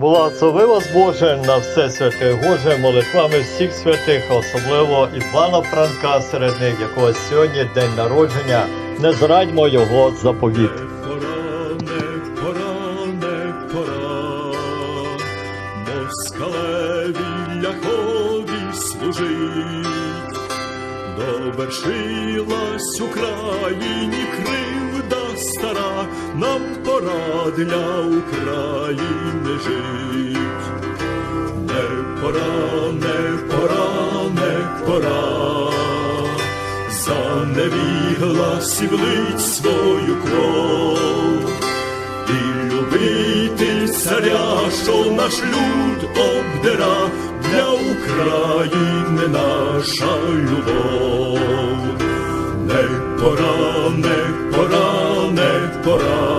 Благослови вас Боже на все святе Боже, молитвами всіх святих, особливо Івана Франка серед них, якого сьогодні день народження. Не зрадьмо його заповіт. Довершилась Україні кривда стара, нам пора для України жить. Не пора, не пора, не пора, за невігласів лить свою кров і любити царя, що наш люд обдира, для України наша любов. Не пора, не пора, не пора,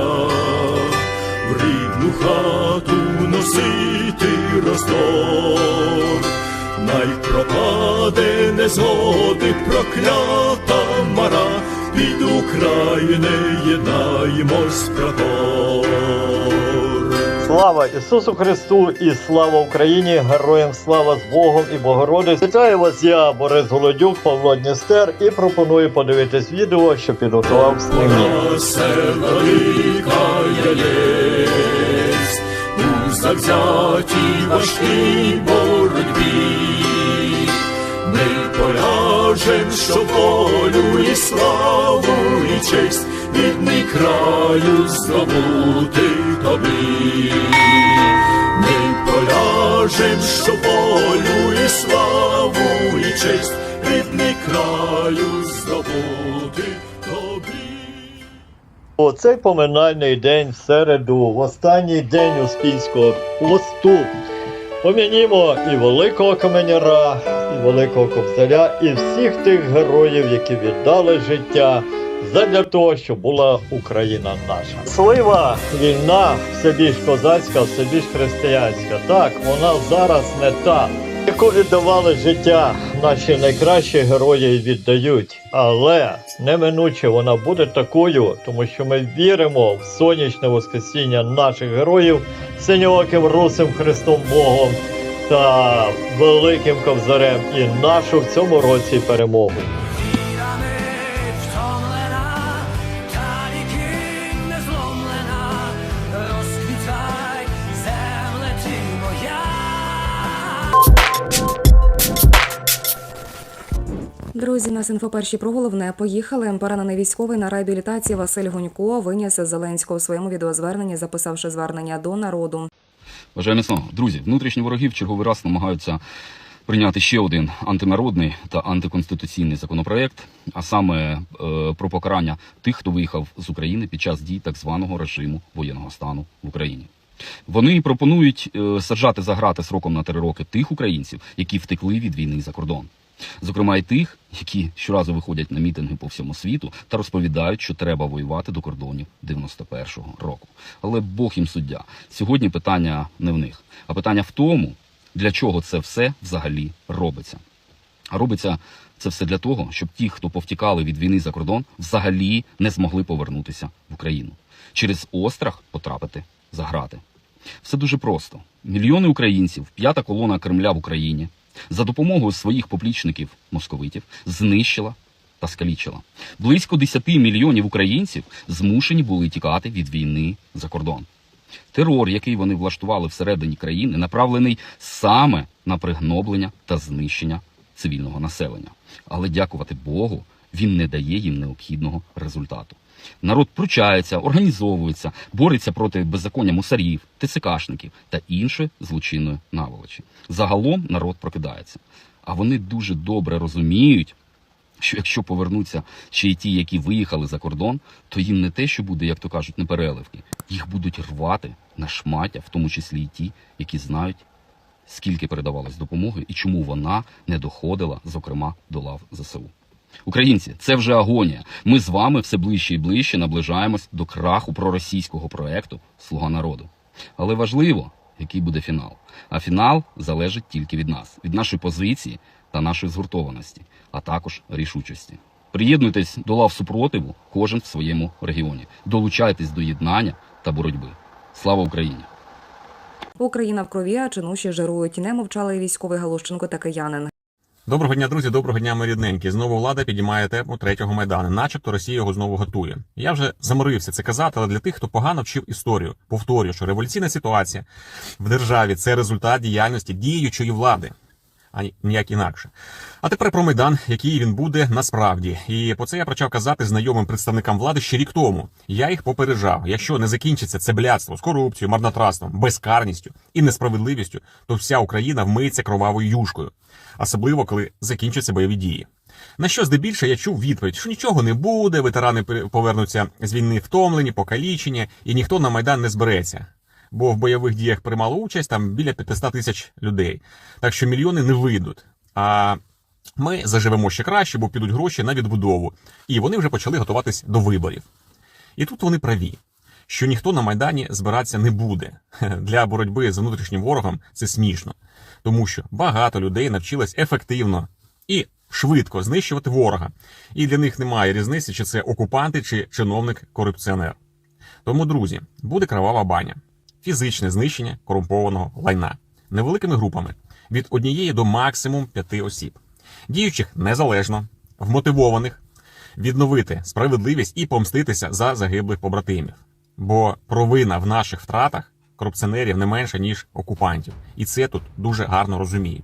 рідну хату носити роздор. Най пропаде незгоди проклята мара, під України єднаємось прапор. Слава Ісусу Христу і слава Україні! Героям слава з Богом і Богородиць! Вітаю вас, я Борис Голодюк, Павло Дністер, і пропоную подивитись відео, що підготував у завзятій важкій боротьбі. Ми поляжем, що волю і славу і честь рідний краю здобути тобі. Ми поляжем, що волю і славу і честь рідний краю здобути тобі. У цей поминальний день в середу, в останній день Успільського посту, помінімо і великого каменяра, і великого кобзаря, і всіх тих героїв, які віддали життя задля того, щоб була Україна наша. Слива війна все більш козацька, все більш християнська. Так, вона зараз не та. Яку віддавали життя наші найкращі герої віддають, але неминуче вона буде такою, тому що ми віримо в сонячне воскресіння наших героїв синьооким русим Христом Богом та великим ковзарем і нашу в цьому році перемогу. Друзі, нас інфоперші про головне поїхали. Поранений військовий на реабілітації Василь Гунько виніс Зеленського у своєму відеозверненні, записавши звернення до народу. Бажаю міцного. Друзі, внутрішні вороги в черговий раз намагаються прийняти ще один антинародний та антиконституційний законопроект, а саме е, про покарання тих, хто виїхав з України під час дій так званого режиму воєнного стану в Україні. Вони пропонують е, саджати за грати сроком на три роки тих українців, які втекли від війни за кордон. Зокрема, і тих, які щоразу виходять на мітинги по всьому світу та розповідають, що треба воювати до кордонів 91-го року. Але Бог їм суддя. Сьогодні питання не в них, а питання в тому, для чого це все взагалі робиться. А робиться це все для того, щоб ті, хто повтікали від війни за кордон, взагалі не змогли повернутися в Україну. Через острах потрапити за грати. Все дуже просто. Мільйони українців, п'ята колона Кремля в Україні за допомогою своїх поплічників московитів знищила та скалічила. Близько 10 мільйонів українців змушені були тікати від війни за кордон. Терор, який вони влаштували всередині країни, направлений саме на пригноблення та знищення цивільного населення. Але дякувати Богу, він не дає їм необхідного результату. Народ пручається, організовується, бореться проти беззаконня мусарів, ТЦКшників та іншої злочинної наволочі. Загалом народ прокидається. А вони дуже добре розуміють, що якщо повернуться ще й ті, які виїхали за кордон, то їм не те, що буде, як то кажуть, не переливки. Їх будуть рвати на шмаття, в тому числі й ті, які знають, скільки передавалось допомоги і чому вона не доходила, зокрема, до лав ЗСУ. Українці, це вже агонія. Ми з вами все ближче і ближче наближаємось до краху проросійського проекту Слуга народу. Але важливо, який буде фінал. А фінал залежить тільки від нас, від нашої позиції та нашої згуртованості, а також рішучості. Приєднуйтесь до лав супротиву, кожен в своєму регіоні. Долучайтесь до єднання та боротьби. Слава Україні! Україна в крові, а чинуші жирують. Не мовчали і військовий Галущенко та киянин. Доброго дня, друзі. Доброго дня, ми рідненькі. Знову влада підіймає тему третього майдану, начебто Росія його знову готує. Я вже заморився це казати, але для тих, хто погано вчив історію, повторюю, що революційна ситуація в державі це результат діяльності діючої влади, а ніяк інакше. А тепер про майдан, який він буде насправді. І про це я почав казати знайомим представникам влади ще рік тому. Я їх попереджав. Якщо не закінчиться це блядство з корупцією, марнотратством, безкарністю і несправедливістю, то вся Україна вмиється кровавою юшкою особливо коли закінчаться бойові дії. На що здебільше я чув відповідь, що нічого не буде, ветерани повернуться з війни втомлені, покалічені, і ніхто на майдан не збереться. Бо в бойових діях приймало участь там біля 500 тисяч людей. Так що мільйони не вийдуть. А ми заживемо ще краще, бо підуть гроші на відбудову. І вони вже почали готуватись до виборів. І тут вони праві, що ніхто на Майдані збиратися не буде. Для боротьби з внутрішнім ворогом це смішно, тому що багато людей навчилось ефективно і швидко знищувати ворога. І для них немає різниці, чи це окупанти, чи чиновник-корупціонер. Тому, друзі, буде кровава баня, фізичне знищення корумпованого лайна невеликими групами від однієї до максимум п'яти осіб, діючих незалежно, вмотивованих, відновити справедливість і помститися за загиблих побратимів. Бо провина в наших втратах корупціонерів не менша, ніж окупантів. І це тут дуже гарно розуміють.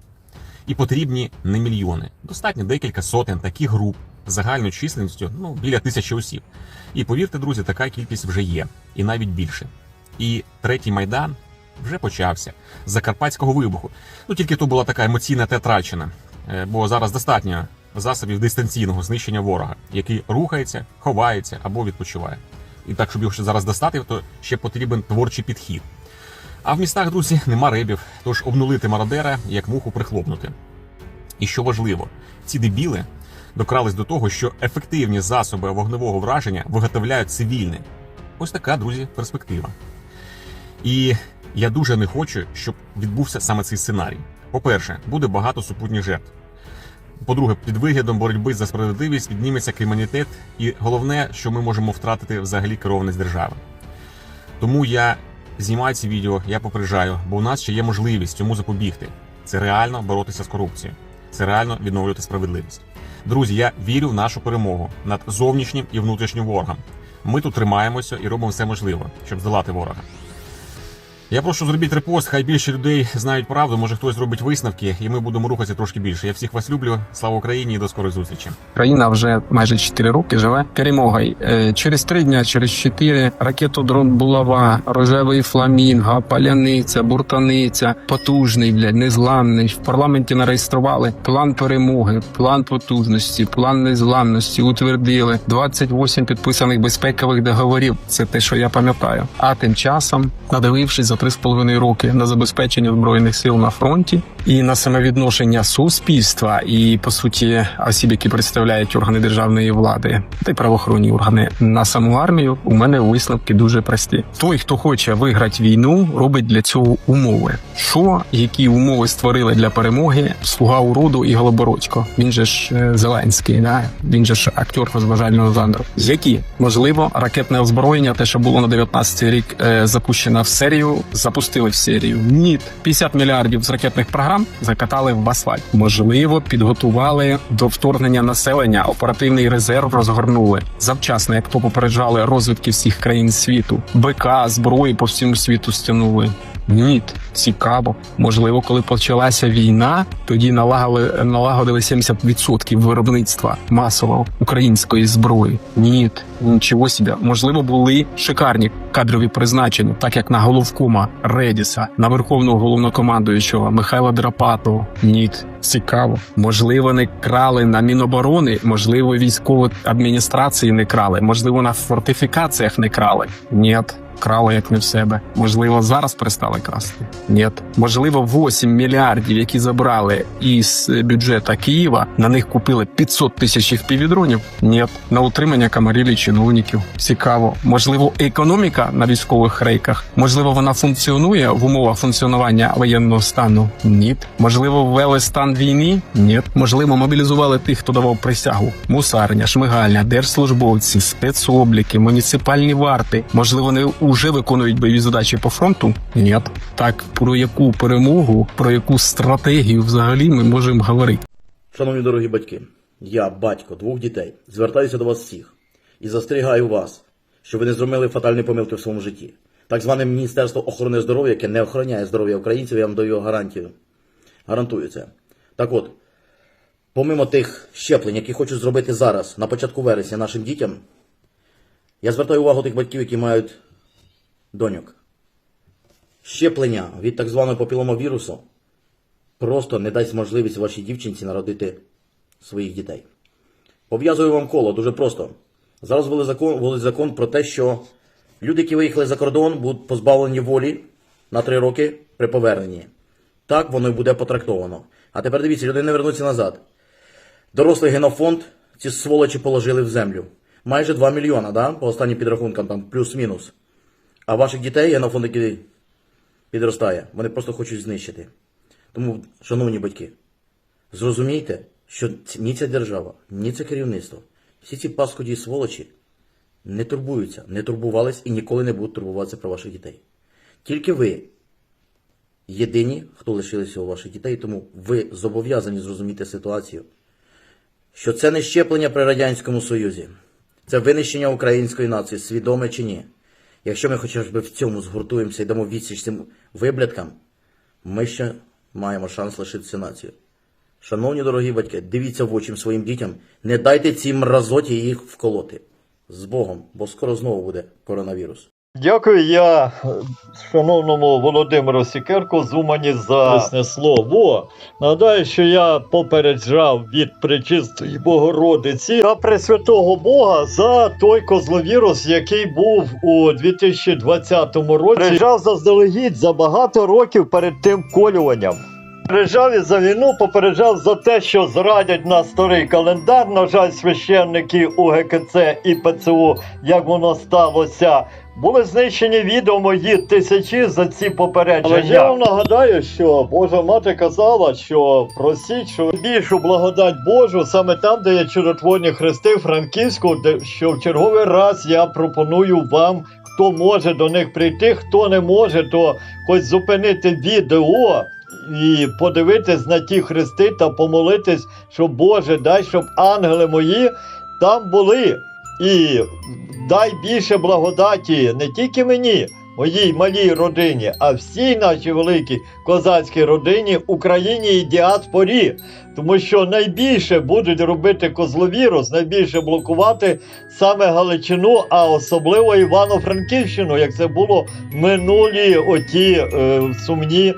І потрібні не мільйони. Достатньо декілька сотень таких груп з загальною численністю ну, біля тисячі осіб. І повірте, друзі, така кількість вже є, і навіть більше. І третій майдан вже почався з закарпатського вибуху. Ну тільки то була така емоційна театральщина, Е, бо зараз достатньо засобів дистанційного знищення ворога, який рухається, ховається або відпочиває. І так, щоб його ще зараз достати, то ще потрібен творчий підхід. А в містах, друзі, нема рибів, тож обнулити мародера, як муху прихлопнути. І що важливо, ці дебіли докрались до того, що ефективні засоби вогневого враження виготовляють цивільні. Ось така, друзі, перспектива. І я дуже не хочу, щоб відбувся саме цей сценарій. По-перше, буде багато супутніх жертв. По-друге, під виглядом боротьби за справедливість підніметься кримінітет, і головне, що ми можемо втратити взагалі керованість держави. Тому я знімаю ці відео, я попереджаю, бо у нас ще є можливість цьому запобігти. Це реально боротися з корупцією, це реально відновлювати справедливість. Друзі, я вірю в нашу перемогу над зовнішнім і внутрішнім ворогом. Ми тут тримаємося і робимо все можливе, щоб здолати ворога. Я прошу зробіть репост, хай більше людей знають правду. Може хтось зробить висновки, і ми будемо рухатися трошки більше. Я всіх вас люблю. Слава Україні і до скорої зустрічі. Країна вже майже 4 роки живе перемогою. Е, Через 3 дня, через 4 ракетодрон Булава, рожевий фламінго, паляниця, буртаниця, потужний, блядь, незламний. В парламенті нареєстрували план перемоги, план потужності, план незламності. Утвердили 28 підписаних безпекових договорів. Це те, що я пам'ятаю. А тим часом, надивившись за 3,5 роки на забезпечення збройних сил на фронті і на самовідношення суспільства, і по суті осіб, які представляють органи державної влади та й правоохоронні органи на саму армію, у мене висновки дуже прості. Той, хто хоче виграти війну, робить для цього умови. Що які умови створили для перемоги слуга уроду і Голобородько? Він же ж е, Зеленський, да? він же ж актер розважального жанру. Які можливо ракетне озброєння, те, що було на 19-й рік е, запущено в серію, запустили в серію. Ні, 50 мільярдів з ракетних програм закатали в асфальт. Можливо, підготували до вторгнення населення. Оперативний резерв розгорнули завчасно, як то попереджали розвідки всіх країн світу. БК зброї по всьому світу стягнули. Ні, цікаво. Можливо, коли почалася війна, тоді налагали налагодили 70% виробництва масового української зброї. Ні, нічого собі. Можливо, були шикарні кадрові призначення, так як на головкома Редіса, на верховного головнокомандуючого Михайла Драпатова. Ні, цікаво. Можливо, не крали на міноборони, можливо, військові адміністрації не крали, можливо, на фортифікаціях не крали. Ні. Крали як не в себе. Можливо, зараз перестали красти? Ні. Можливо, 8 мільярдів, які забрали із бюджету Києва, на них купили 500 тисяч впівдронів? Ні. На утримання камарілі чиновників. Цікаво. Можливо, економіка на військових рейках. Можливо, вона функціонує в умовах функціонування воєнного стану? Ні. Можливо, ввели стан війни? Ні. Можливо, мобілізували тих, хто давав присягу. Мусарня, шмигальня, держслужбовці, спецобліки, муніципальні варти. Можливо, вони вже виконують бойові задачі по фронту? Ні. Так про яку перемогу, про яку стратегію взагалі ми можемо говорити? Шановні дорогі батьки, я, батько двох дітей, звертаюся до вас всіх і застерігаю вас, щоб ви не зробили фатальні помилки в своєму житті. Так зване Міністерство охорони здоров'я, яке не охороняє здоров'я українців, я вам даю гарантію. Гарантую це. Так от, помимо тих щеплень, які хочу зробити зараз, на початку вересня, нашим дітям, я звертаю увагу тих батьків, які мають доньок. Щеплення від так званого папіломавірусу просто не дасть можливість вашій дівчинці народити своїх дітей. Пов'язую вам коло дуже просто. Зараз ввели закон, ввели закон про те, що люди, які виїхали за кордон, будуть позбавлені волі на три роки при поверненні. Так воно і буде потрактовано. А тепер дивіться, люди не вернуться назад. Дорослий генофонд ці сволочі положили в землю. Майже 2 мільйона, да? по останнім підрахункам, там плюс-мінус. А ваших дітей генофонд, який підростає, вони просто хочуть знищити. Тому, шановні батьки, зрозумійте, що ні ця держава, ні це керівництво, всі ці паскуді і сволочі не турбуються, не турбувались і ніколи не будуть турбуватися про ваших дітей. Тільки ви єдині, хто лишилися у ваших дітей, тому ви зобов'язані зрозуміти ситуацію, що це не щеплення при Радянському Союзі, це винищення української нації, свідоме чи ні. Якщо ми хоча б в цьому згуртуємося і дамо відсіч цим виблядкам, ми ще маємо шанс лишитися нацією. Шановні дорогі батьки, дивіться в очі своїм дітям, не дайте цій мразоті їх вколоти. З Богом, бо скоро знову буде коронавірус. Дякую я шановному Володимиру Сікерку з Умані за ясне слово. Нагадаю, що я попереджав від пречистої Богородиці та Пресвятого Бога за той козловірус, який був у 2020 році. Приїжджав заздалегідь за багато років перед тим колюванням. Попереджав і за війну, попереджав за те, що зрадять на старий календар. На жаль, священники УГКЦ і ПЦУ, як воно сталося. Були знищені відео мої тисячі за ці попередження. Але я вам нагадаю, що Божа мати казала, що просіть що більшу благодать Божу саме там, де є чудотворні хрести Франківську, де що в черговий раз я пропоную вам, хто може до них прийти, хто не може, то хоч зупинити відео і подивитись на ті хрести та помолитись, що Боже, дай, щоб ангели мої там були. І дай більше благодаті не тільки мені, моїй малій родині, а всій нашій великій козацькій родині, Україні і діаспорі. Тому що найбільше будуть робити козловірус, найбільше блокувати саме Галичину, а особливо Івано-Франківщину, як це було минулі оті е, сумні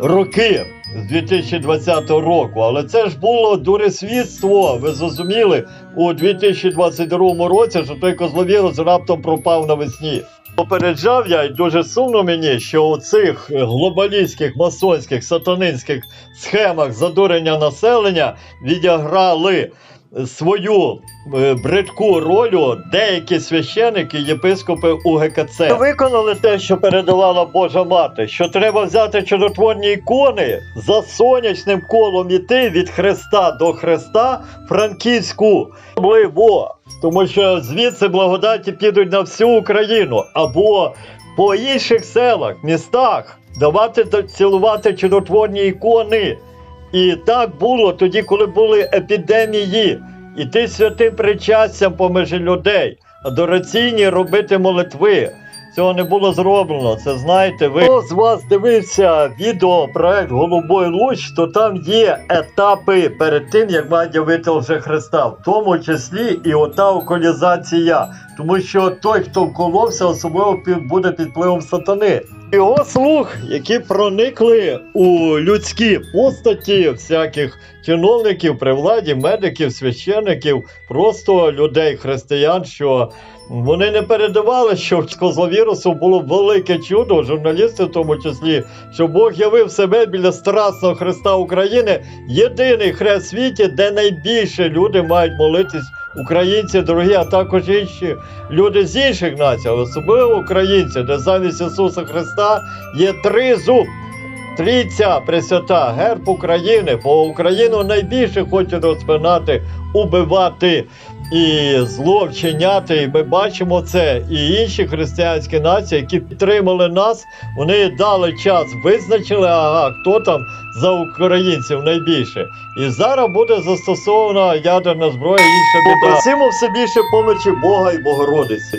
роки з 2020 року. Але це ж було дуресвітство, ви зрозуміли, у 2022 році, що той козловірус раптом пропав навесні. Попереджав я, і дуже сумно мені, що у цих глобалістських, масонських, сатанинських схемах задурення населення відіграли свою е, бридку роль деякі священики, єпископи УГКЦ. Виконали те, що передавала Божа мати, що треба взяти чудотворні ікони за сонячним колом іти від Христа до Христа Франківську. Особливо, тому що звідси благодаті підуть на всю Україну або по інших селах, містах давати цілувати чудотворні ікони. І так було тоді, коли були епідемії, іти святим причастям поміж людей, адораційні робити молитви. Цього не було зроблено. Це знаєте, ви Хто з вас дивився відео проект Голубой луч, то там є етапи перед тим, як має явити вже Христа, в тому числі і ота околізація. Тому що той, хто вколовся, особливо буде під впливом сатани. Його слух, які проникли у людські постаті всяких чиновників при владі, медиків, священиків, просто людей, християн, що вони не передавали, що з козловірусу було велике чудо, журналісти в тому числі, що Бог явив себе біля страсного Христа України, єдиний хрест в світі, де найбільше люди мають молитись, українці, дорогі, а також інші люди з інших націй, особливо українці, де замість Ісуса Христа є три зуб. Трійця Пресвята, герб України, бо Україну найбільше хочуть розпинати, убивати і зло вчиняти. І ми бачимо це. І інші християнські нації, які підтримали нас, вони дали час, визначили, ага, хто там за українців найбільше. І зараз буде застосована ядерна зброя і інша біда. Попросимо все більше помочі Бога і Богородиці.